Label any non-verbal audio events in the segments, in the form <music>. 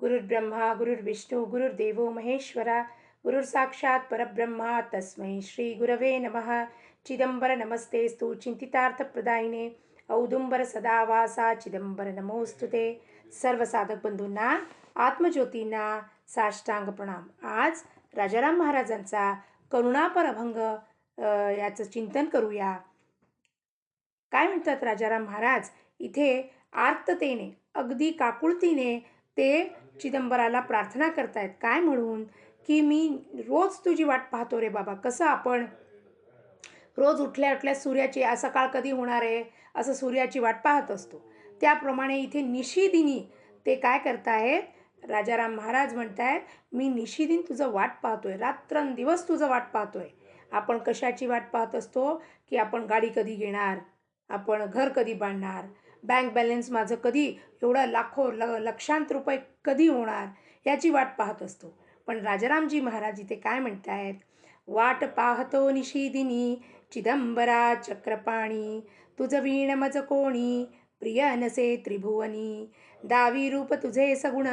गुरुर्ब्रह्मा गुरुर्विष्णू गुरुर्देवो महेश्वरा गुरुर्साक्षात परब्रह्मा तस्मै श्री गुरवे नमः. चिदंबर नमस्ते नमस्तेस्तु चिंतितार्थप्रदायिने. औदुंबर सदावासा चिदंबर नमोस्तुते सर्व साधक बंधूंना आत्मज्योतींना साष्टांग प्रणाम. आज राजाराम महाराजांचा करुणापर अभंग याचं चिंतन करूया. काय म्हणतात राजाराम महाराज? इथे आर्ततेने अगदी काकुळतीने ते चिदंबराला प्रार्थना करतायत. काय म्हणून? की मी रोज तुझी वाट पाहतो रे बाबा. कसं आपण रोज उठल्या उठल्या सूर्याची आ- सकाळ कधी होणार आहे? असं सूर्याची वाट पाहत असतो. त्याप्रमाणे इथे निशिदिनी ते काय करतायत? राजाराम महाराज म्हणतायत मी निशिदिन तुझं वाट पाहतोय. रात्रंदिवस तुझं वाट पाहतोय. आपण कशाची वाट पाहत असतो? की आपण गाडी कधी घेणार? आपण घर कधी बांधणार? बँक बॅलन्स माझं कधी एवढं लाखो ल लक्षांत रुपये कधी होणार याची वाट पाहत असतो. पण राजारामजी महाराज इथे काय म्हणतायत? वाट पाहतो निशिदिनी चिदंबरा चक्रपाणी तुझ वीण मज कोणी प्रिय नसे त्रिभुवनी दावी रूप तुझे सगुण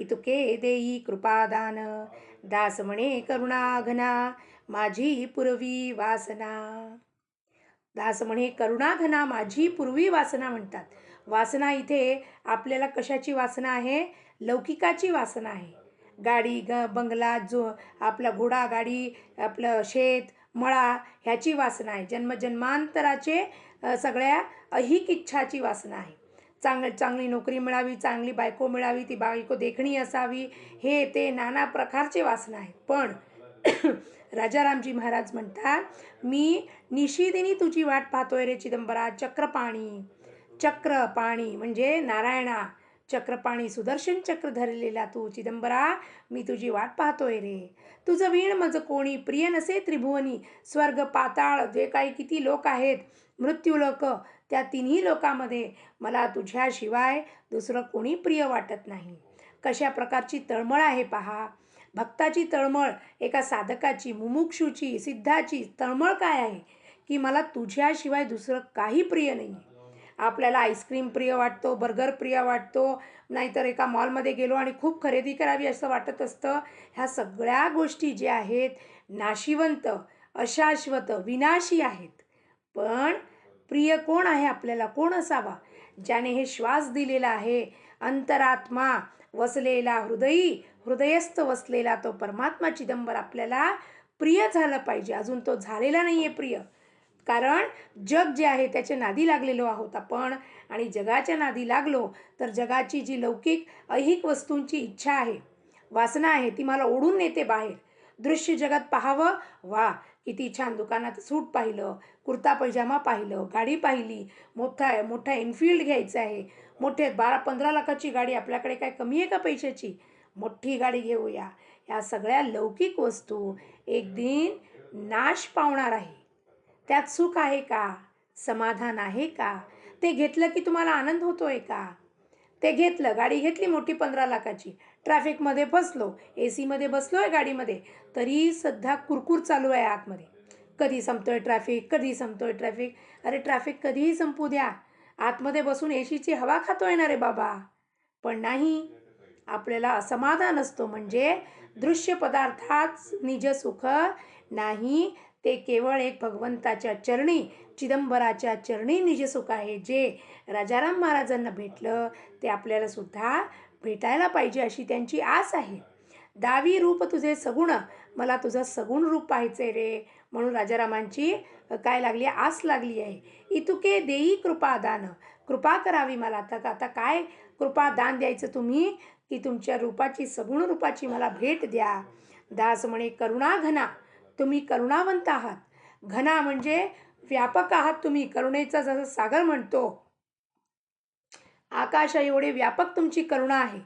इतुके देई कृपादान दास म्हणे करुणाघना माझी पूर्वी वासना. दास म्हणे करुणाघना माझी पूर्वी वासना म्हणतात. वासना इथे आपल्याला कशाची वासना आहे? लौकिकाची वासना आहे. गाडी ग बंगला जो आपला घोडा गाडी आपलं शेत मळा ह्याची वासना आहे. जन्मजन्मांतराचे सगळ्या अहिक इच्छाची वासना आहे. चांग चांगली नोकरी मिळावी चांगली बायको मिळावी ती बायको देखणी असावी हे ते नाना प्रकारचे वासना आहेत. पण <coughs> राजारामजी महाराज म्हणतात मी निशिदिनी तुझी वाट पाहतोय रे चिदंबरा चक्रपाणी चक्र पाणी म्हणजे नारायणा चक्रपाणी सुदर्शन चक्र धरलेला तू चिदंबरा मी तुझी वाट पाहतोय रे. तुझं वीण मज कोणी प्रिय नसे त्रिभुवनी स्वर्ग पाताळ जे काही किती लोक आहेत मृत्यू लोक त्या तिन्ही लोकांमध्ये मला तुझ्याशिवाय दुसरं कोणी प्रिय वाटत नाही. कशा प्रकारची तळमळ आहे पहा. भक्ताची तळमळ एका साधकाची मुमुक्षूची सिद्धाची तळमळ काय आहे? की मला तुझ्याशिवाय दुसरं काही प्रिय नाही आहे आपल्याला आईस्क्रीम प्रिय वाटतो बर्गर प्रिय वाटतो नाहीतर एका मॉलमध्ये गेलो आणि खूप खरेदी करावी असं वाटत असतं. ह्या सगळ्या गोष्टी ज्या आहेत नाशिवंत अशाश्वत विनाशी आहेत. पण प्रिय कोण आहे आपल्याला? कोण असावा? ज्याने हे श्वास दिलेला आहे अंतरात्मा वसलेला हृदयी हृदयस्थ वसलेला तो परमात्मा चिदंबर आपल्याला प्रिय झालं पाहिजे. अजून तो झालेला नाही आहे प्रिय. कारण जग जे आहे त्याच्या नादी लागलेलो आहोत आपण. आणि जगाच्या नादी लागलो तर जगाची जी लौकिक ऐहिक वस्तूंची इच्छा आहे वासना आहे ती मला ओढून नेते बाहेर. दृश्य जगात पाहावं? वा किती छान. दुकानात सूट पाहिलं कुर्ता पैजामा पाहिलं गाडी पाहिली. मोठा मोठा एनफिल्ड घ्यायचा आहे. मोठे बारा पंधरा लाखाची गाडी आपल्याकडे काय कमी आहे का पैशाची? मोठी गाडी घेऊया. या सगळ्या लौकिक वस्तू एक दिन नाश पावणार आहे. त्यात सुख आहे का? समाधान आहे का? ते घेतलं की तुम्हाला आनंद होतो आहे का? ते घेतलं गाडी घेतली मोठी पंधरा लाखाची. ट्रॅफिकमध्ये फसलो ए सीमध्ये बसलो आहे गाडीमध्ये तरी सध्या कुरकुर चालू आहे आतमध्ये. कधी संपतोय ट्रॅफिक कधी संपतोय ट्रॅफिक? अरे ट्रॅफिक कधीही संपू द्या. आतमध्ये बसून ए सीची हवा खातो ना रे बाबा. पण नाही आपल्याला असमाधान असतो. म्हणजे दृश्य पदार्थात निज सुख नाही. ते केवळ एक भगवंताच्या चरणी चिदंबराच्या चरणी निजसुख आहे. जे राजाराम महाराजांना भेटलं ते आपल्याला सुद्धा भेटायला पाहिजे अशी त्यांची आस आहे. दावी रूप तुझे सगुण मला तुझं सगुण रूप पाहायचंय रे. म्हणून राजारामांची काय लागली? आस लागली आहे. इतुके देई कृपादान. कृपा करावी मला. आता आता काय कृपा दान द्यायचं तुम्ही? की तुमच्या रूपाची सगुण रूपाची मला भेट द्या. दास म्हणे करुणा घना तुम्ही करुणावंत आहात. घना म्हणजे व्यापक आहात तुम्ही करुणेचा जसं सागर म्हणतो. आकाश एवढे व्यापक तुमची करुणा आहे.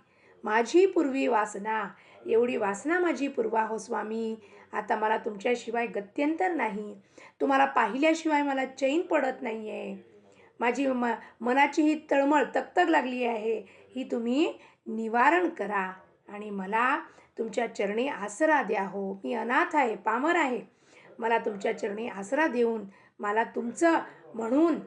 माझी पूर्वी वासना एवढी वासना माझी पूर्वा हो स्वामी. आता मला तुमच्याशिवाय गत्यंतर नाही. तुम्हाला पाहिल्याशिवाय मला चैन पडत नाही आहे माझी म मनाची ही तळमळ तकतक लागली आहे. ही तुम्ही निवारण करा आणि मला तुमच्या चरणी आसरा द्या हो. मी अनाथ आहे पामर आहे. मला तुमच्या चरणी आसरा देऊन मला तुमचं म्हणून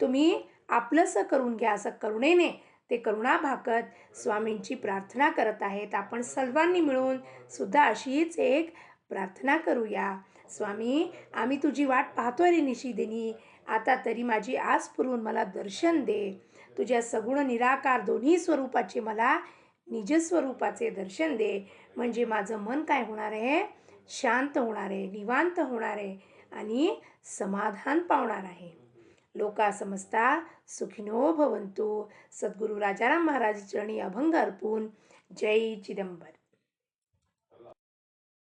तुम्ही आपलंसं करून घ्या असं करुणेने ते करुणा भाकत स्वामींची प्रार्थना करत आहेत. आपण सर्वांनी मिळून सुद्धा अशीच एक प्रार्थना करूया. स्वामी आम्ही तुझी वाट पाहतोय रे निशिदिनी. आता तरी माझी आस पुरून मला दर्शन दे. तुझ्या सगुण निराकार दोन्ही स्वरूपाचे मला निजस्वरूपाचे दर्शन दे. म्हणजे माझं मन काय होणार आहे? शांत होणार आहे निवांत होणार आहे आणि समाधान पावणार आहे. लोका समजता सुखिनो भवंतु सद्गुरू राजाराम महाराज चरणी अभंग अर्पून जय चिदंबर